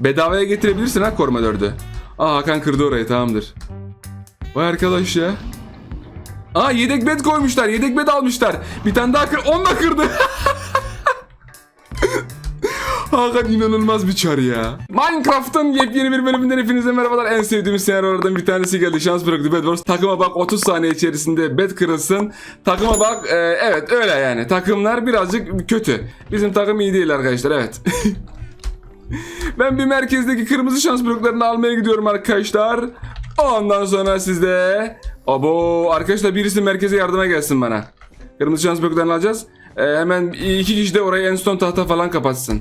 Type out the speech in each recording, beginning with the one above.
Bedavaya getirebilirsin ha koruma 4'ü. Aa Hakan kırdı orayı tamamdır. Vay arkadaş ya. Aa yedek bed koymuşlar. Yedek bed almışlar. Bir tane daha kır. Onu da kırdı. Hakan inanılmaz bir çar ya. Minecraft'ın yepyeni bir bölümünden hepinize merhabalar. En sevdiğimiz senaryolardan bir tanesi geldi. Şans bıraktı Bed. Takıma bak 30 saniye içerisinde bed kırılsın. Takıma bak e, evet öyle yani. Takımlar birazcık kötü. Bizim takım iyi değil arkadaşlar evet. ben bir merkezdeki kırmızı şans bloklarını almaya gidiyorum arkadaşlar. Ondan sonra sizde... Abo arkadaşlar birisi merkeze yardıma gelsin bana. Kırmızı şans bloklarını alacağız. Ee, hemen iki kişi de orayı en son tahta falan kapatsın.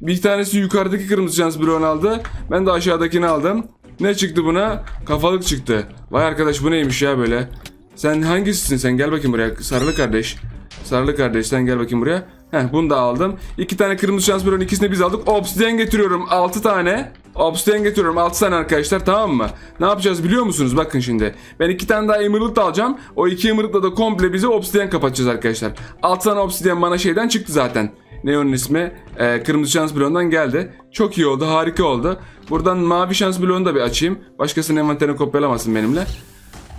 Bir tanesi yukarıdaki kırmızı şans bloğunu aldı. Ben de aşağıdakini aldım. Ne çıktı buna? Kafalık çıktı. Vay arkadaş bu neymiş ya böyle? Sen hangisisin sen? Gel bakayım buraya. Sarılı kardeş. Sarılı kardeş sen gel bakayım buraya. Heh bunu da aldım. İki tane kırmızı şans bloğunun ikisini biz aldık. Obsidian getiriyorum. Altı tane. Obsidian getiriyorum. Altı tane arkadaşlar tamam mı? Ne yapacağız biliyor musunuz? Bakın şimdi. Ben iki tane daha emerald alacağım. O iki emerald'la da komple bize obsidian kapatacağız arkadaşlar. Altı tane obsidian bana şeyden çıktı zaten. Ne ismi? Ee, kırmızı şans bloğundan geldi. Çok iyi oldu. Harika oldu. Buradan mavi şans bloğunu da bir açayım. Başkasının envanterini kopyalamasın benimle.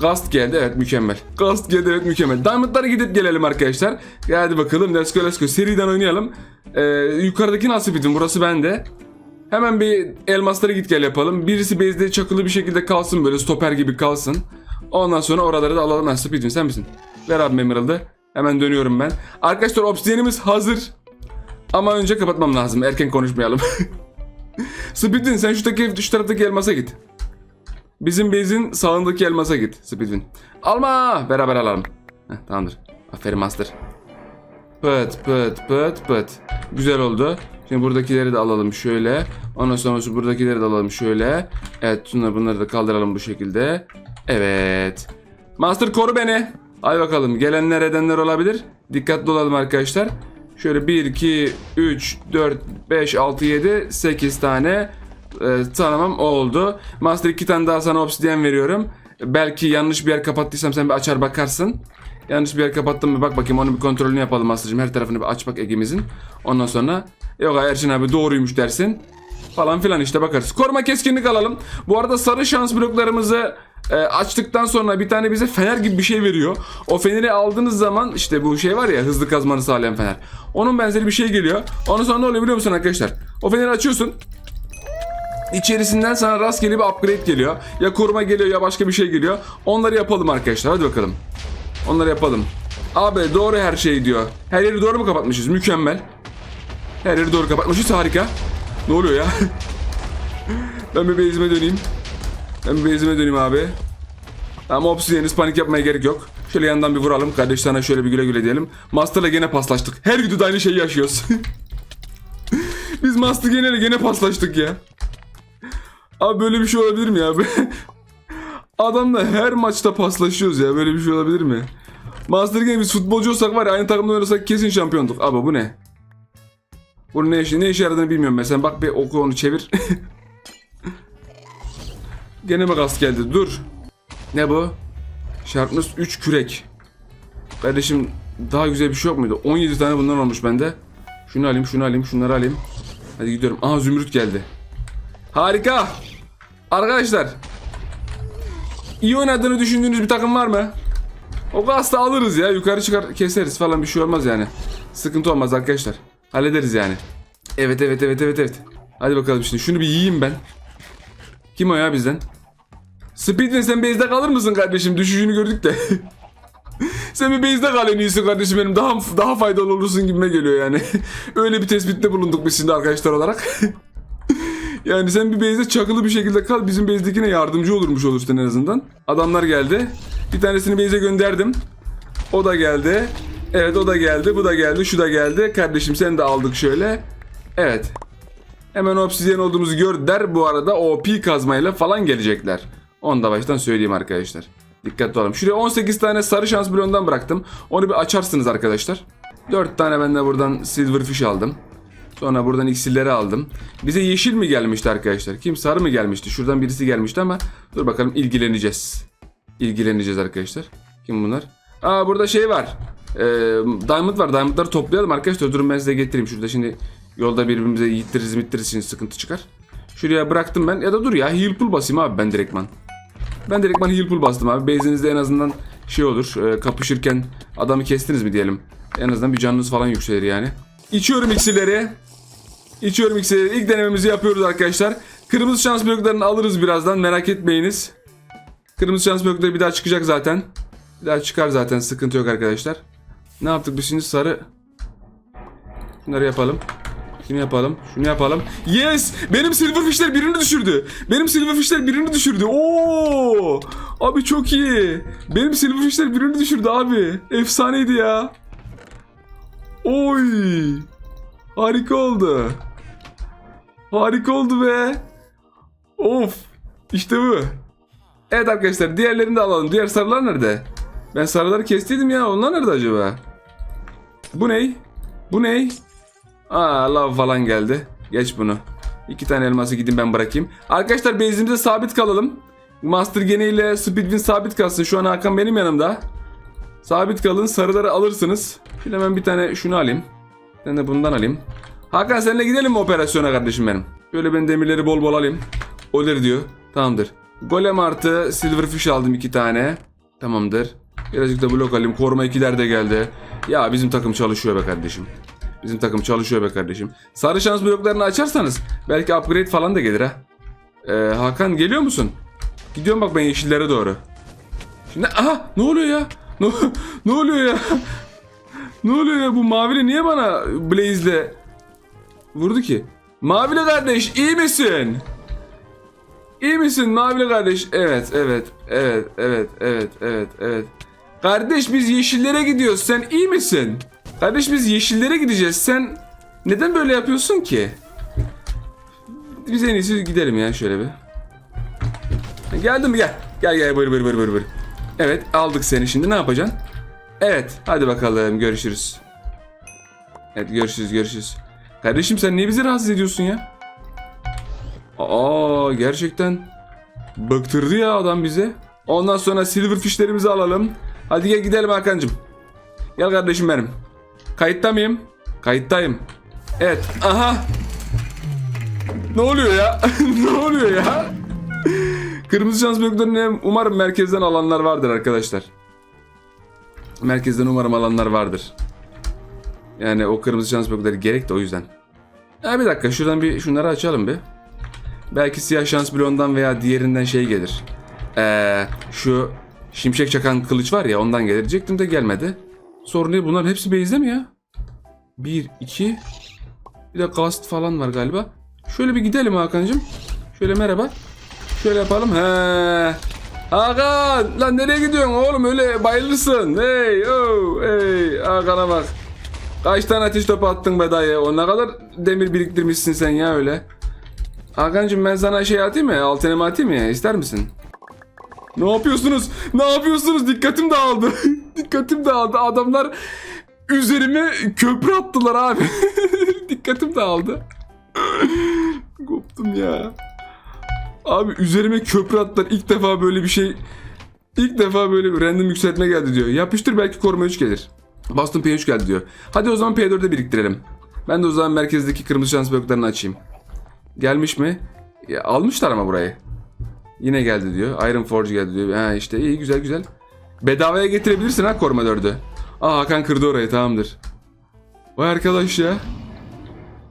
Gast geldi evet mükemmel. Gast geldi evet mükemmel. Diamond'lara gidip gelelim arkadaşlar. Hadi bakalım let's go let's go. Seriden oynayalım. Ee, yukarıdaki nasıl bitim? Burası bende. Hemen bir elmaslara git gel yapalım. Birisi base'de çakılı bir şekilde kalsın böyle stoper gibi kalsın. Ondan sonra oraları da alalım. Ha, Speedwin sen misin? Ver abi Emerald'ı. Hemen dönüyorum ben. Arkadaşlar obsidianimiz hazır. Ama önce kapatmam lazım. Erken konuşmayalım. Speedwin sen şu taraftaki elmasa git. Bizim base'in sağındaki elmasa git Speedwin. Alma! Beraber alalım. Heh, tamamdır. Aferin Master. Pıt pıt pıt pıt. Güzel oldu. Şimdi buradakileri de alalım şöyle. Ondan sonra buradakileri de alalım şöyle. Evet şunları bunları da kaldıralım bu şekilde. Evet. Master koru beni. Hadi bakalım gelenler edenler olabilir. Dikkatli olalım arkadaşlar. Şöyle 1, 2, 3, 4, 5, 6, 7, 8 tane e, tanımam oldu. Master 2 tane daha sana obsidian veriyorum. Belki yanlış bir yer kapattıysam sen bir açar bakarsın. Yanlış bir yer kapattım mı bak bakayım onu bir kontrolünü yapalım Master'cığım. Her tarafını bir aç bak Ege'mizin. Ondan sonra yok Erçin abi doğruymuş dersin. Falan filan işte bakarız. Koruma keskinlik alalım. Bu arada sarı şans bloklarımızı e, açtıktan sonra bir tane bize fener gibi bir şey veriyor. O feneri aldığınız zaman işte bu şey var ya hızlı kazmanı sağlayan fener. Onun benzeri bir şey geliyor. Ondan sonra ne oluyor biliyor musun arkadaşlar? O feneri açıyorsun. İçerisinden sana rastgele bir upgrade geliyor. Ya koruma geliyor ya başka bir şey geliyor. Onları yapalım arkadaşlar. Hadi bakalım. Onları yapalım. Abi doğru her şey diyor. Her yeri doğru mu kapatmışız? Mükemmel. Her yeri doğru kapatmışız. Harika. Ne oluyor ya? ben bir base'ime döneyim. Ben bir base'ime döneyim abi. Ama obsidiyeniz panik yapmaya gerek yok. Şöyle yandan bir vuralım. Kardeş sana şöyle bir güle güle diyelim. Master'la gene paslaştık. Her videoda aynı şeyi yaşıyoruz. Biz Master gene gene paslaştık ya. Abi böyle bir şey olabilir mi ya? Adamla her maçta paslaşıyoruz ya. Böyle bir şey olabilir mi? Master Game biz futbolcu olsak var ya aynı takımda oynasak kesin şampiyonduk. Abi bu ne? Bunun ne işe, ne işe yaradığını bilmiyorum. Sen bak bir oku onu çevir. Gene mi gaz geldi? Dur. Ne bu? Sharpness 3 kürek. Kardeşim daha güzel bir şey yok muydu? 17 tane bundan olmuş bende. Şunu alayım, şunu alayım, şunları alayım. Hadi gidiyorum. Aha zümrüt geldi. Harika. Arkadaşlar. iyi oynadığını düşündüğünüz bir takım var mı? O gazda alırız ya. Yukarı çıkar keseriz falan bir şey olmaz yani. Sıkıntı olmaz arkadaşlar. Hallederiz yani. Evet evet evet evet evet. Hadi bakalım şimdi. Şunu bir yiyeyim ben. Kim o ya bizden? Speedwin sen base'de kalır mısın kardeşim? Düşüşünü gördük de. sen bir base'de kal en iyisi kardeşim benim. Daha daha faydalı olursun gibime geliyor yani. Öyle bir tespitte bulunduk biz şimdi arkadaşlar olarak. Yani sen bir base'de çakılı bir şekilde kal. Bizim base'dekine yardımcı olurmuş olursun en azından. Adamlar geldi. Bir tanesini base'e gönderdim. O da geldi. Evet o da geldi. Bu da geldi. Şu da geldi. Kardeşim sen de aldık şöyle. Evet. Hemen obsidyen olduğumuzu gördüler. Bu arada OP kazmayla falan gelecekler. Onu da baştan söyleyeyim arkadaşlar. Dikkatli olalım. Şuraya 18 tane sarı şans bloğundan bıraktım. Onu bir açarsınız arkadaşlar. 4 tane ben de buradan silverfish aldım. Sonra buradan iksirleri aldım. Bize yeşil mi gelmişti arkadaşlar? Kim sarı mı gelmişti? Şuradan birisi gelmişti ama dur bakalım ilgileneceğiz. İlgileneceğiz arkadaşlar. Kim bunlar? Aa burada şey var. Ee, diamond var. Diamondları toplayalım arkadaşlar. Durun ben size getireyim. Şurada şimdi yolda birbirimize yittiririz mittiririz şimdi sıkıntı çıkar. Şuraya bıraktım ben. Ya da dur ya heal pool basayım abi ben direktman. Ben direktman heal pool bastım abi. Base'inizde en azından şey olur. e, kapışırken adamı kestiniz mi diyelim. En azından bir canınız falan yükselir yani. İçiyorum iksirleri. İçiyorum iksirleri. İlk denememizi yapıyoruz arkadaşlar. Kırmızı şans bloklarını alırız birazdan merak etmeyiniz. Kırmızı şans blokları bir daha çıkacak zaten. Bir daha çıkar zaten sıkıntı yok arkadaşlar. Ne yaptık biz şimdi sarı. Bunları yapalım. Şunu yapalım. Şunu yapalım. Yes! Benim silverfishler birini düşürdü. Benim silverfishler birini düşürdü. Oo! Abi çok iyi. Benim silverfishler birini düşürdü abi. Efsaneydi ya. Oy! Harika oldu. Harika oldu be. Of! İşte bu. Evet arkadaşlar diğerlerini de alalım. Diğer sarılar nerede? Ben sarıları kestiydim ya. Onlar nerede acaba? Bu ney? Bu ney? Aa lav falan geldi. Geç bunu. İki tane elması gidin ben bırakayım. Arkadaşlar base'imize sabit kalalım. Master Gene ile Speedwin sabit kalsın. Şu an Hakan benim yanımda. Sabit kalın. Sarıları alırsınız. Hemen bir tane şunu alayım. Ben de bundan alayım. Hakan seninle gidelim mi operasyona kardeşim benim? Böyle ben demirleri bol bol alayım. Olur diyor. Tamamdır. Golem artı Silverfish aldım iki tane. Tamamdır. Birazcık da blok alayım. Koruma ikiler de geldi. Ya bizim takım çalışıyor be kardeşim. Bizim takım çalışıyor be kardeşim. Sarı şans bloklarını açarsanız belki upgrade falan da gelir ha. Ee, Hakan geliyor musun? Gidiyorum bak ben yeşillere doğru. Şimdi aha ne oluyor ya? Ne, ne oluyor ya? ne oluyor ya bu mavili niye bana Blaze'le vurdu ki? Mavili kardeş iyi misin? İyi misin Mavili kardeş? Evet, evet, evet, evet, evet, evet, evet. Kardeş biz yeşillere gidiyoruz. Sen iyi misin? Kardeş biz yeşillere gideceğiz. Sen neden böyle yapıyorsun ki? Biz en iyisi gidelim ya şöyle bir. Geldin mi gel. Gel gel buyur buyur buyur buyur. buyur. Evet aldık seni şimdi ne yapacaksın? Evet hadi bakalım görüşürüz. Evet görüşürüz görüşürüz. Kardeşim sen niye bizi rahatsız ediyorsun ya? Aa gerçekten bıktırdı ya adam bize. Ondan sonra silverfishlerimizi alalım. Hadi gel gidelim Hakan'cığım. Gel kardeşim benim. Kayıtta mıyım? Kayıttayım. Evet. Aha. Ne oluyor ya? ne oluyor ya? Kırmızı şans bloklarını umarım merkezden alanlar vardır arkadaşlar. Merkezden umarım alanlar vardır. Yani o kırmızı şans blokları gerek de o yüzden. Ha bir dakika şuradan bir şunları açalım bir. Belki siyah şans bloğundan veya diğerinden şey gelir. Ee, şu şimşek çakan kılıç var ya ondan gelir. Diyecektim de gelmedi. Sorun değil bunların hepsi base'de mi ya? Bir, iki. Bir de gast falan var galiba. Şöyle bir gidelim Hakan'cığım. Şöyle merhaba. Şöyle yapalım. He. Hakan lan nereye gidiyorsun oğlum öyle bayılırsın. Hey oh hey Hakan'a bak. Kaç tane ateş topu attın be dayı. O ne kadar demir biriktirmişsin sen ya öyle. Hakan'cığım ben sana şey atayım mı? Altınımı atayım ya? İster misin? Ne yapıyorsunuz? Ne yapıyorsunuz? Dikkatim dağıldı. Dikkatim dağıldı. Adamlar üzerime köprü attılar abi. Dikkatim dağıldı. Koptum ya. Abi üzerime köprü attılar. İlk defa böyle bir şey... İlk defa böyle bir random yükseltme geldi diyor. Yapıştır belki koruma 3 gelir. Bastım P3 geldi diyor. Hadi o zaman P4'e biriktirelim. Ben de o zaman merkezdeki kırmızı şans bloklarını açayım. Gelmiş mi? Ya, almışlar ama burayı. Yine geldi diyor. Iron Forge geldi diyor. Ha işte iyi güzel güzel. Bedavaya getirebilirsin ha koruma 4'ü. Aa Hakan kırdı orayı tamamdır. Vay arkadaş ya.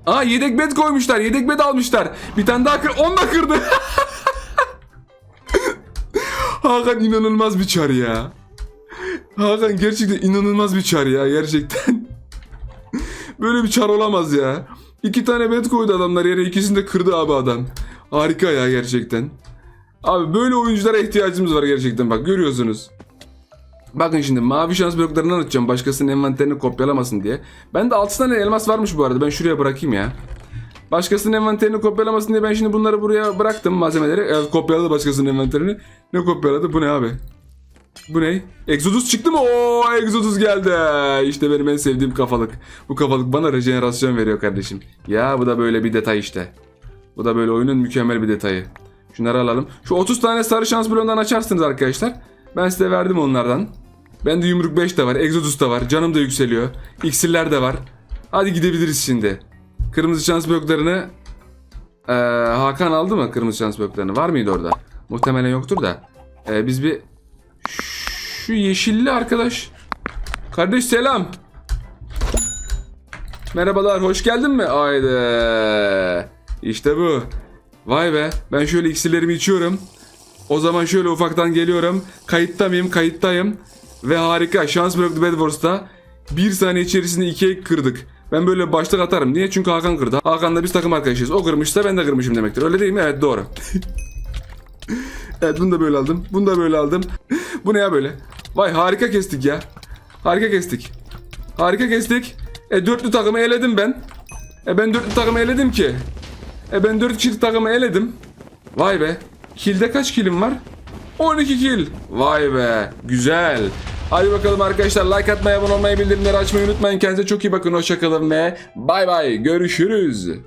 Aa yedek bed koymuşlar. Yedek bed almışlar. Bir tane daha kır. Onu da kırdı. Hakan inanılmaz bir çar ya. Hakan gerçekten inanılmaz bir çar ya gerçekten. Böyle bir çar olamaz ya. İki tane bed koydu adamlar yere ikisini de kırdı abi adam. Harika ya gerçekten. Abi böyle oyunculara ihtiyacımız var gerçekten bak görüyorsunuz. Bakın şimdi mavi şans bloklarından atacağım başkasının envanterini kopyalamasın diye. Bende 6 tane elmas varmış bu arada ben şuraya bırakayım ya. Başkasının envanterini kopyalamasın diye ben şimdi bunları buraya bıraktım malzemeleri. Evet, kopyaladı başkasının envanterini. Ne kopyaladı bu ne abi? Bu ne? Exodus çıktı mı? Oo Exodus geldi. İşte benim en sevdiğim kafalık. Bu kafalık bana rejenerasyon veriyor kardeşim. Ya bu da böyle bir detay işte. Bu da böyle oyunun mükemmel bir detayı. Şunları alalım. Şu 30 tane sarı şans bloğundan açarsınız arkadaşlar. Ben size verdim onlardan. Bende yumruk 5 de var. Exodus da var. Canım da yükseliyor. İksirler de var. Hadi gidebiliriz şimdi. Kırmızı şans bloklarını Ee, Hakan aldı mı kırmızı şans bloklarını? Var mıydı orada? Muhtemelen yoktur da. Ee, biz bir şu yeşilli arkadaş. Kardeş selam. Merhabalar, hoş geldin mi? Haydi. İşte bu. Vay be, ben şöyle iksirlerimi içiyorum. O zaman şöyle ufaktan geliyorum. Kayıtta mıyım? Kayıttayım. Ve harika, şans bıraktı Bed Wars'ta. Bir saniye içerisinde ikiye kırdık. Ben böyle başlık atarım. Niye? Çünkü Hakan kırdı. Hakan'la biz takım arkadaşıyız. O kırmışsa ben de kırmışım demektir. Öyle değil mi? Evet doğru. evet bunu da böyle aldım. Bunu da böyle aldım. Bu ne ya böyle? Vay harika kestik ya. Harika kestik. Harika kestik. E dörtlü takımı eledim ben. E ben dörtlü takımı eledim ki. E ben dört kişilik takımı eledim. Vay be. Kilde kaç kilim var? 12 kil. Vay be. Güzel. Hadi bakalım arkadaşlar like atmayı, abone olmayı, bildirimleri açmayı unutmayın. Kendinize çok iyi bakın. Hoşçakalın ve bay bay. Görüşürüz.